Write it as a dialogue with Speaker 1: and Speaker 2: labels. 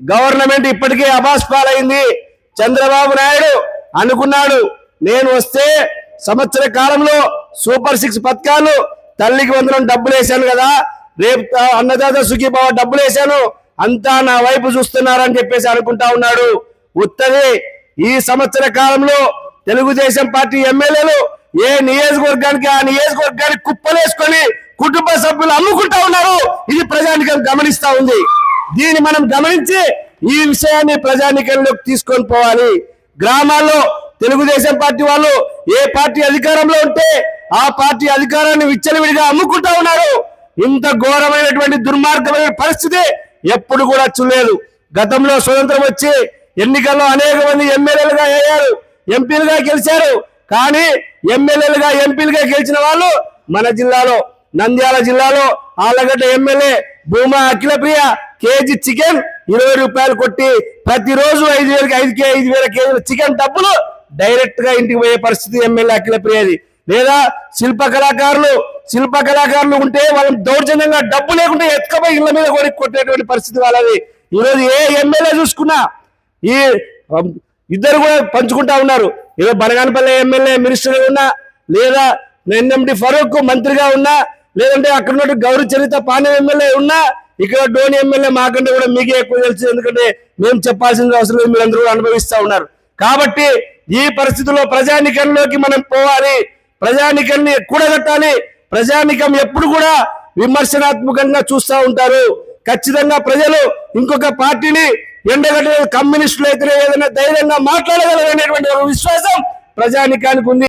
Speaker 1: Government ఇప్పటికే అబాస్ పాలైంది. చంద్రబాబు నాయుడు అనుకున్నాడు నేను వస్తే సంవత్సర కాలంలో సూపర్ సిక్స్ పథకాలు తల్లికి వందనం డబ్బులు వేశాను కదా రేపు అన్నదాత సుఖీభావ డబ్బులు వేశాను అంతా నా వైపు చూస్తున్నారని చెప్పేసి అనుకుంటా ఉన్నాడు. ఉత్తది ఈ సంవత్సర కాలంలో తెలుగుదేశం పార్టీ ఎమ్మెల్యేలు ఏ నియోజకవర్గానికి ఆ నియోజకవర్గానికి కుప్పలేసుకొని కుటుంబ సభ్యులు అమ్ముకుంటా ఉన్నారు. ఇది ప్రజానికం గమనిస్తా ఉంది. దీన్ని మనం గమనించి ఈ విషయాన్ని ప్రజానికంలోకి తీసుకొని పోవాలి. గ్రామాల్లో తెలుగుదేశం పార్టీ వాళ్ళు ఏ పార్టీ అధికారంలో ఉంటే ఆ పార్టీ అధికారాన్ని విచ్చలవిడిగా అమ్ముకుంటా ఉన్నారు. ఇంత ఘోరమైనటువంటి దుర్మార్గమైన పరిస్థితి ఎప్పుడు కూడా చూడలేదు. గతంలో స్వతంత్రం వచ్చి ఎన్నికల్లో అనేక మంది ఎమ్మెల్యేలుగా అయ్యారు ఎంపీలుగా గెలిచారు. కానీ ఎమ్మెల్యేలుగా ఎంపీలుగా గెలిచిన వాళ్ళు మన జిల్లాలో నంద్యాల జిల్లాలో Allagadda MLA Bhuma Akhilapriya KG chicken ఇరవై రూపాయలు కొట్టి ప్రతిరోజు ఐదు వేలకి ఐదు కే ఐదు వేల కేజీల చికెన్ డబ్బులు డైరెక్ట్గా ఇంటికి పోయే పరిస్థితి ఎమ్మెల్యే అఖిలప్రియది లేదా శిల్ప కళాకారులు శిల్ప కళాకారులు ఉంటే వాళ్ళని దౌర్జన్యంగా డబ్బు లేకుండా ఎత్తుకపోయి ఇళ్ళ మీద కొడి కొట్టేటువంటి పరిస్థితి వాళ్ళది. ఈరోజు ఏ ఎమ్మెల్యే చూసుకున్నా ఈ ఇద్దరు కూడా పంచుకుంటా ఉన్నారు. ఏదో బనగానపల్లి ఎమ్మెల్యే మినిస్టర్ ఉన్నా లేదా ఎన్ఎండి ఫరూక్ మంత్రిగా ఉన్నా లేదంటే అక్కడ ఉన్నట్టు గౌరీ చరిత పాండే ఎమ్మెల్యే ఉన్నా ఇక్కడ డోని ఎమ్మెల్యే మాకంటే కూడా మీకే ఎక్కువ తెలుసు. ఎందుకంటే మేము చెప్పాల్సిన అవసరం లేదు మీరందరూ అనుభవిస్తా ఉన్నారు. కాబట్టి ఈ పరిస్థితుల్లో ప్రజానికంలోకి మనం పోవాలి. ప్రజానికాన్ని కూడగట్టాలి. ప్రజానికం ఎప్పుడు కూడా విమర్శనాత్మకంగా చూస్తూ ఉంటారు. ఖచ్చితంగా ప్రజలు ఇంకొక పార్టీని ఎండగట్టే కమ్యూనిస్టులు అయితే ఏదైనా ధైర్యంగా మాట్లాడగలరనేటువంటి ఒక విశ్వాసం ప్రజానికానికి ఉంది.